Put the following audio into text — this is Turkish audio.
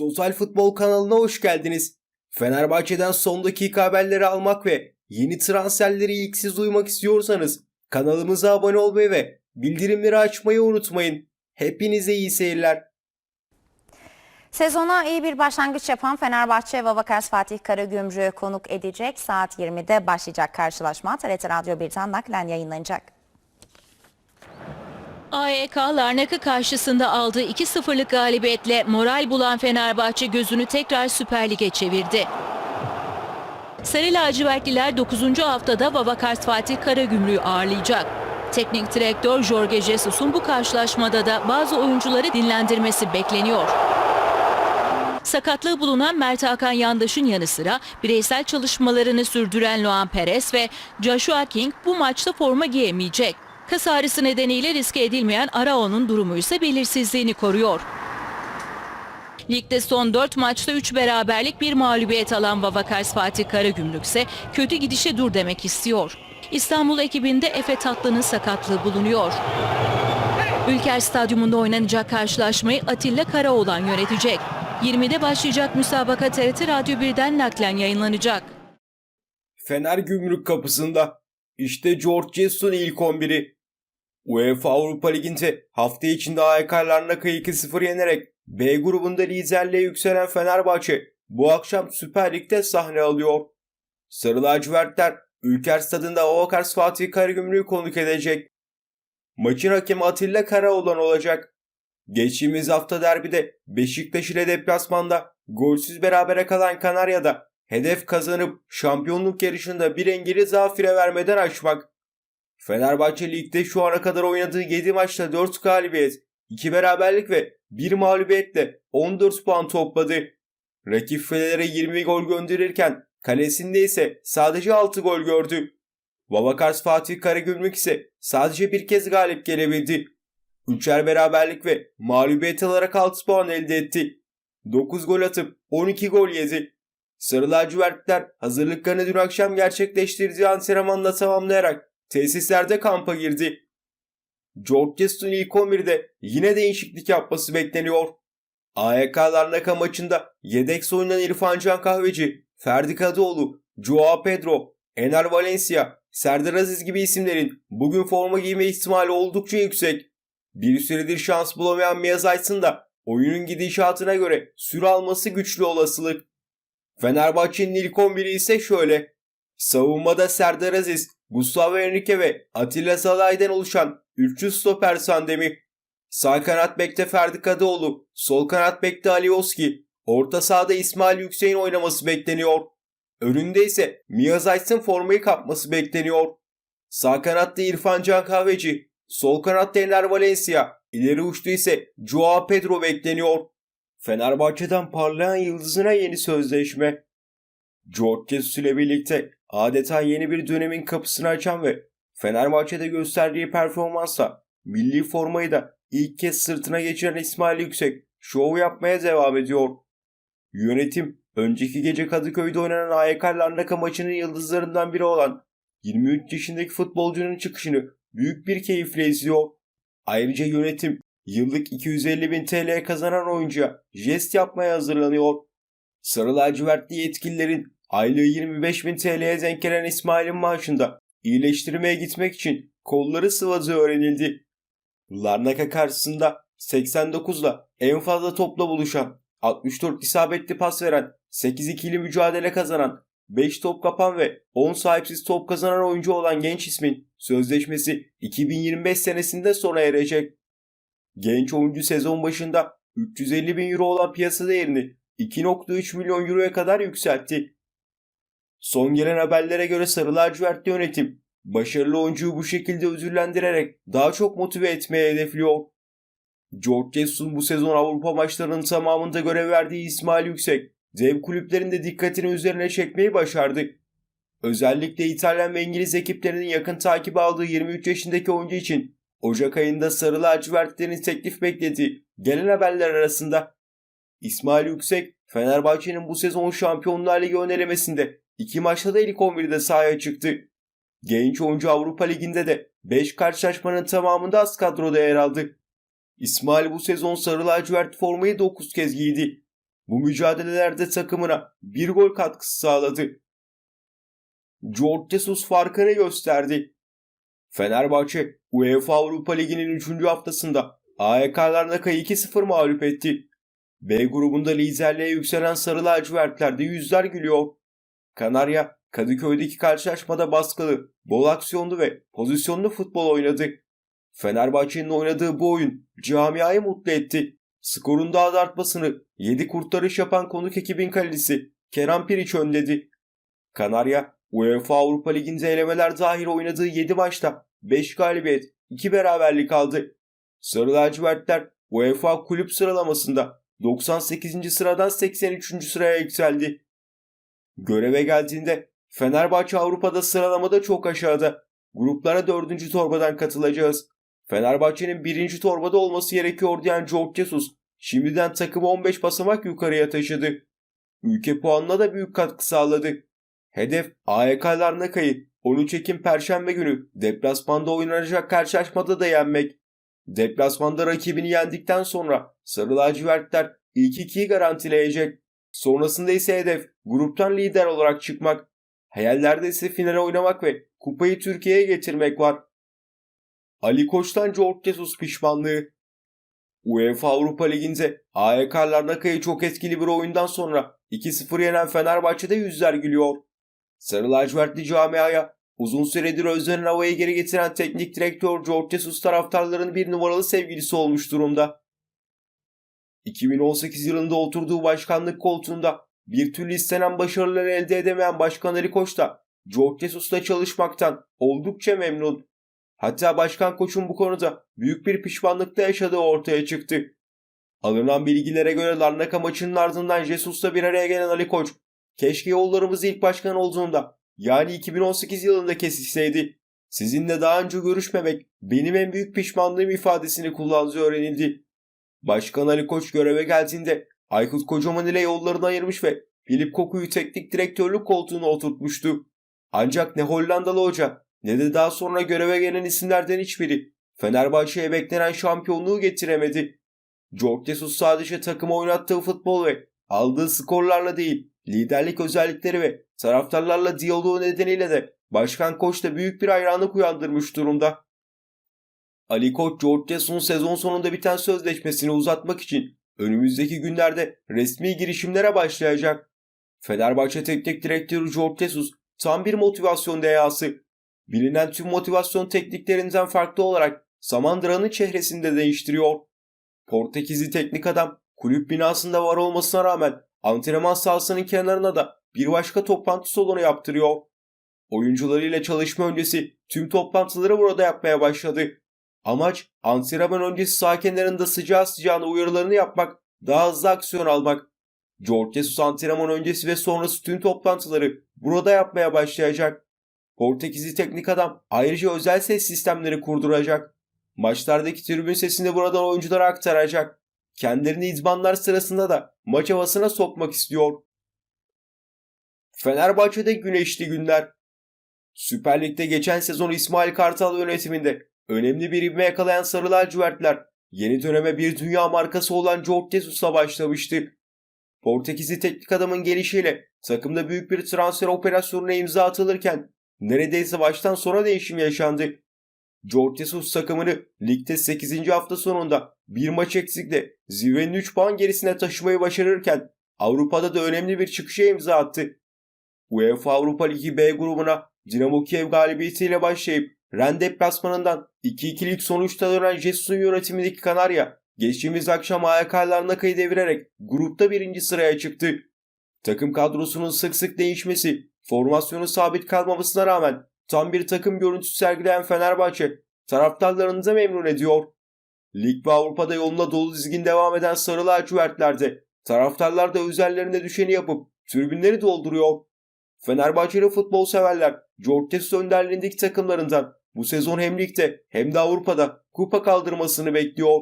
Total Futbol kanalına hoş geldiniz. Fenerbahçe'den son dakika haberleri almak ve yeni transferleri ilk siz duymak istiyorsanız kanalımıza abone olmayı ve bildirimleri açmayı unutmayın. Hepinize iyi seyirler. Sezona iyi bir başlangıç yapan Fenerbahçe Vavakars Fatih Karagümrük'ü konuk edecek. Saat 20'de başlayacak karşılaşma TRT Radyo 1'den naklen yayınlanacak. AEK Larnaka karşısında aldığı 2-0'lık galibiyetle moral bulan Fenerbahçe gözünü tekrar Süper Lig'e çevirdi. Sarı lacivertliler 9. haftada Vavakars Fatih Karagümrük'ü ağırlayacak. Teknik direktör Jorge Jesus'un bu karşılaşmada da bazı oyuncuları dinlendirmesi bekleniyor. Sakatlığı bulunan Mert Hakan Yandaş'ın yanı sıra bireysel çalışmalarını sürdüren Luan Perez ve Joshua King bu maçta forma giyemeyecek. Kas ağrısı nedeniyle riske edilmeyen Arao'nun durumu ise belirsizliğini koruyor. Ligde son 4 maçta 3 beraberlik bir mağlubiyet alan Vavakars Fatih Karagümrük ise kötü gidişe dur demek istiyor. İstanbul ekibinde Efe Tatlı'nın sakatlığı bulunuyor. Ülker Stadyumunda oynanacak karşılaşmayı Atilla Karaoğlan yönetecek. 20'de başlayacak müsabaka TRT Radyo 1'den naklen yayınlanacak. Fener Gümrük kapısında. İşte George Jesus'un ilk 11'i. UEFA Avrupa Ligi'nde hafta içinde AEK Larnaka'yı 2-0 yenerek B grubunda liderliğe yükselen Fenerbahçe bu akşam Süper Lig'de sahne alıyor. Sarı lacivertler Ülker Stadında Ovakars Fatih Karagümrük'ü konuk edecek. Maçın hakemi Atilla Karaoğlan olacak. Geçtiğimiz hafta derbide Beşiktaş ile deplasmanda golsüz berabere kalan Kanarya'da hedef kazanıp şampiyonluk yarışında bir engeli zafire vermeden aşmak. Fenerbahçe ligde şu ana kadar oynadığı 7 maçta 4 galibiyet, 2 beraberlik ve 1 mağlubiyetle 14 puan topladı. Rakip Fener'e 20 gol gönderirken kalesinde ise sadece 6 gol gördü. Babakars Fatih Karagümrük ise sadece bir kez galip gelebildi. Üçer beraberlik ve mağlubiyet alarak 6 puan elde etti. 9 gol atıp 12 gol yedi. Sarı lacivertler hazırlıklarını dün akşam gerçekleştirdiği antrenmanla tamamlayarak tesislerde kampa girdi. George Jesus'un ilk 11'de yine değişiklik yapması bekleniyor. AYK Larnaka maçında yedek oynayan İrfan Can Kahveci, Ferdi Kadıoğlu, Joao Pedro, Ener Valencia, Serdar Aziz gibi isimlerin bugün forma giyme ihtimali oldukça yüksek. Bir süredir şans bulamayan Miyaz Aysın da oyunun gidişatına göre süre alması güçlü olasılık. Fenerbahçe'nin ilk 11'i ise şöyle. Savunmada Serdar Aziz, Gustavo Henrique ve Atilla Salah'dan oluşan 300 stoper sandemi. Sağ kanat bekte Ferdi Kadıoğlu, sol kanat bekte Ali Oski, orta sahada İsmail Yüksek'in oynaması bekleniyor. Önünde ise Miyaz Aysın formayı kapması bekleniyor. Sağ kanatta İrfan Can Kahveci, sol kanatta Ener Valencia, ileri uçta ise Joao Pedro bekleniyor. Fenerbahçe'den parlayan yıldızına yeni sözleşme. George Jesus ile birlikte adeta yeni bir dönemin kapısını açan ve Fenerbahçe'de gösterdiği performansla milli formayı da ilk kez sırtına geçiren İsmail Yüksek şov yapmaya devam ediyor. Yönetim önceki gece Kadıköy'de oynanan AYK Larnaka maçının yıldızlarından biri olan 23 yaşındaki futbolcunun çıkışını büyük bir keyifle izliyor. Ayrıca yönetim yıllık 250 bin TL kazanan oyuncuya jest yapmaya hazırlanıyor. Sarı lacivertli yetkililerin aylığı 25 bin TL'ye denk gelen İsmail'in maaşında iyileştirmeye gitmek için kolları sıvadığı öğrenildi. Larnaka karşısında 89'la en fazla topla buluşan, 64 isabetli pas veren, 8-2'li mücadele kazanan, 5 top kapan ve 10 sahipsiz top kazanan oyuncu olan genç ismin sözleşmesi 2025 senesinde sona erecek. Genç oyuncu sezon başında 350 bin euro olan piyasa değerini 2.3 milyon euroya kadar yükseltti. Son gelen haberlere göre Sarı Lacivertli yönetim başarılı oyuncuyu bu şekilde ödüllendirerek daha çok motive etmeye hedefliyor. George Jesus'un bu sezon Avrupa maçlarının tamamında görev verdiği İsmail Yüksek, dev kulüplerin de dikkatini üzerine çekmeyi başardı. Özellikle İtalyan ve İngiliz ekiplerinin yakın takip aldığı 23 yaşındaki oyuncu için Ocak ayında Sarı Lacivertlerin teklif beklediği gelen haberler arasında İsmail Yüksek, Fenerbahçe'nin bu sezon Şampiyonlar Ligi önelemesinde iki maçta da ilk 11'de sahaya çıktı. Genç oyuncu Avrupa Ligi'nde de 5 karşılaşmanın tamamında az kadroda yer aldı. İsmail bu sezon sarı lacivert formayı 9 kez giydi. bu mücadelelerde takımına bir gol katkısı sağladı. George Jesus farkını gösterdi. Fenerbahçe UEFA Avrupa Ligi'nin 3. haftasında AEK Larnaka'yı 2-0 mağlup etti. B grubunda liderliğe yükselen Sarı Lacivertler'de yüzler gülüyor. Kanarya, Kadıköy'deki karşılaşmada baskılı, bol aksiyonlu ve pozisyonlu futbol oynadı. Fenerbahçe'nin oynadığı bu oyun camiayı mutlu etti. Skorun daha da artmasını 7 kurtarış yapan konuk ekibin kalecisi Kerem Piriç önledi. Kanarya, UEFA Avrupa Ligi'nde elemeler dahil oynadığı 7 maçta 5 galibiyet, 2 beraberlik aldı. Sarı lacivertler UEFA kulüp sıralamasında 98. sıradan 83. sıraya yükseldi. Göreve geldiğinde Fenerbahçe Avrupa'da sıralamada çok aşağıda. Gruplara 4. torbadan katılacağız. Fenerbahçe'nin 1. torbada olması gerekiyor diyen George Jesus şimdiden takımı 15 basamak yukarıya taşıdı. Ülke puanına da büyük katkı sağladı. Hedef AEK Larnaka'yı 13 Ekim Perşembe günü deplasmanda oynanacak karşılaşmada da yenmek. Deplasmanda rakibini yendikten sonra Sarı lacivertler ilk ikiyi garantileyecek. Sonrasında ise hedef gruptan lider olarak çıkmak. Hayallerde ise finale oynamak ve kupayı Türkiye'ye getirmek var. Ali Koç'tan George Jesus pişmanlığı. UEFA Avrupa Ligi'nde AEK Larnaka'yı çok etkili bir oyundan sonra 2-0 yenen Fenerbahçe'de yüzler gülüyor. Sarı lacivertli camiaya uzun süredir özlenen havayı geri getiren teknik direktör George Jesus taraftarların bir numaralı sevgilisi olmuş durumda. 2018 yılında oturduğu başkanlık koltuğunda bir türlü istenen başarıları elde edemeyen Başkan Ali Koç da George Jesus'la çalışmaktan oldukça memnun. Hatta Başkan Koç'un bu konuda büyük bir pişmanlıkta yaşadığı ortaya çıktı. Alınan bilgilere göre Larnaka maçının ardından Jesus'la bir araya gelen Ali Koç, keşke yollarımız ilk başkan olduğunda yani 2018 yılında kesişseydi. Sizinle daha önce görüşmemek benim en büyük pişmanlığım ifadesini kullandığı öğrenildi. Başkan Ali Koç göreve geldiğinde Aykut Kocaman ile yollarını ayırmış ve Filip Koku'yu teknik direktörlük koltuğuna oturtmuştu. Ancak ne Hollandalı hoca ne de daha sonra göreve gelen isimlerden hiçbiri Fenerbahçe'ye beklenen şampiyonluğu getiremedi. George Jesus sadece takıma oynattığı futbol ve aldığı skorlarla değil, liderlik özellikleri ve taraftarlarla diyaloğu nedeniyle de Başkan Koç'ta büyük bir hayranlık uyandırmış durumda. Ali Koç George Jesus'un sezon sonunda biten sözleşmesini uzatmak için önümüzdeki günlerde resmi girişimlere başlayacak. Fenerbahçe Teknik Direktörü George Jesus tam bir motivasyon dehası. Bilinen tüm motivasyon tekniklerinden farklı olarak Samandıra'nın çehresini de değiştiriyor. Portekizli teknik adam kulüp binasında var olmasına rağmen antrenman sahasının kenarına da bir başka toplantı salonu yaptırıyor. Oyuncularıyla çalışma öncesi tüm toplantıları burada yapmaya başladı. Amaç antrenman öncesi saha kenarında sıcağı sıcağına uyarılarını yapmak, daha hızlı aksiyon almak. George Jesus antrenman öncesi ve sonrası tüm toplantıları burada yapmaya başlayacak. Portekizli teknik adam ayrıca özel ses sistemleri kurduracak. Maçlardaki tribün sesini buradan oyunculara aktaracak. Kendilerini izbanlar sırasında da maç havasına sokmak istiyor. Fenerbahçe'de güneşli günler. Süper Lig'de geçen sezon İsmail Kartal yönetiminde önemli bir ivme yakalayan Sarı Lacivertler yeni döneme bir dünya markası olan George Jesus'la başlamıştı. Portekizli teknik adamın gelişiyle takımda büyük bir transfer operasyonuna imza atılırken neredeyse baştan sona değişim yaşandı. George Jesus takımını ligde 8. hafta sonunda bir maç eksikle zirvenin 3 puan gerisine taşımayı başarırken Avrupa'da da önemli bir çıkışa imza attı. UEFA Avrupa Ligi B grubuna Dinamo Kiev galibiyetiyle başlayıp Ren deplasmanından 2-2'lik sonuçta dönen Jesus'un yönetimindeki Kanarya geçtiğimiz akşam AYK Larnaka'yı devirerek grupta birinci sıraya çıktı. Takım kadrosunun sık sık değişmesi, formasyonu sabit kalmamasına rağmen tam bir takım görüntüsü sergileyen Fenerbahçe taraftarlarını da memnun ediyor. Lig ve Avrupa'da yoluna dolu dizgin devam eden Sarı Lacivertler'de taraftarlar da üzerlerine düşeni yapıp tribünleri dolduruyor. Fenerbahçeli futbol severler George önderliğindeki takımlarından bu sezon hem ligde hem de Avrupa'da kupa kaldırmasını bekliyor.